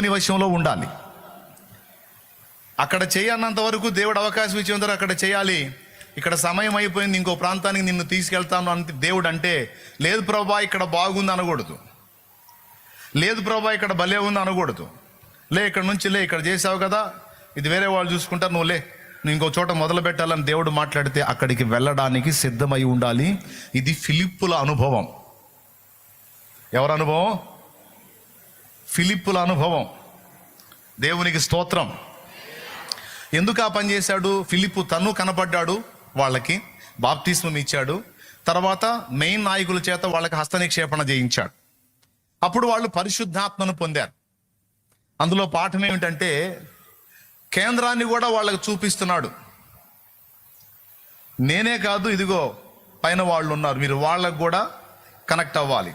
దేవుని వశంలో ఉండాలి. అక్కడ చేయన్నంత వరకు దేవుడు అవకాశం ఇచ్చేంత అక్కడ చేయాలి. ఇక్కడ సమయం అయిపోయింది. ఇంకో ప్రాంతానికి నిన్ను తీసుకెళ్తాను అని దేవుడు అంటే లేదు ప్రభా ఇక్కడ బాగుంది అనకూడదు. లేదు ప్రభా ఇక్కడ భలే ఉంది అనకూడదు. లే ఇక్కడ నుంచి లే ఇక్కడ చేసావు కదా. ఇది వేరే వాళ్ళు చూసుకుంటారు. నువ్వు లే. నువ్వు ఇంకో చోట మొదలు పెట్టాలని దేవుడు మాట్లాడితే అక్కడికి వెళ్ళడానికి సిద్ధమై ఉండాలి. ఇది ఫిలిప్పుల అనుభవం. ఎవరు అనుభవం? ఫిలిప్పుల అనుభవం. దేవునికి స్తోత్రం. ఎందుకు ఆ పని చేశాడు? ఫిలిప్పు తను కనపడ్డాడు వాళ్ళకి బాప్తిస్మం ఇచ్చాడు. తర్వాత మెయిన్ నాయకుల చేత వాళ్ళకి హస్తనిక్షేపణ చేయించాడు. అప్పుడు వాళ్ళు పరిశుద్ధాత్మను పొందారు. అందులో పాఠం ఏమిటంటే కేంద్రాన్ని కూడా వాళ్ళకి చూపిస్తున్నాడు. నేనే కాదు ఇదిగో పైన వాళ్ళు ఉన్నారు. మీరు వాళ్ళకు కూడా కనెక్ట్ అవ్వాలి.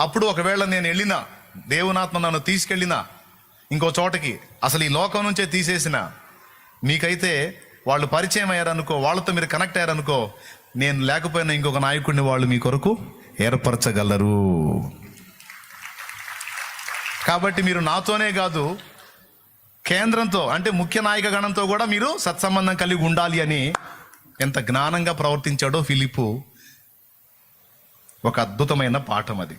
అప్పుడు ఒకవేళ నేను వెళ్ళినా దేవునాత్మ నన్ను తీసుకెళ్ళినా ఇంకో చోటకి. అసలు ఈ లోకం నుంచే తీసేసిన. మీకైతే వాళ్ళు పరిచయం అయ్యారనుకో వాళ్ళతో మీరు కనెక్ట్ అయ్యారనుకో నేను లేకపోయినా ఇంకొక నాయకుడిని వాళ్ళు మీ కొరకు ఏర్పరచగలరు. కాబట్టి మీరు నాతోనే కాదు కేంద్రంతో అంటే ముఖ్య నాయక గణంతో కూడా మీరు సత్సంబంధం కలిగి ఉండాలి అని ఎంత జ్ఞానంగా ప్రవర్తించాడో ఫిలిపు. ఒక అద్భుతమైన పాఠం అది.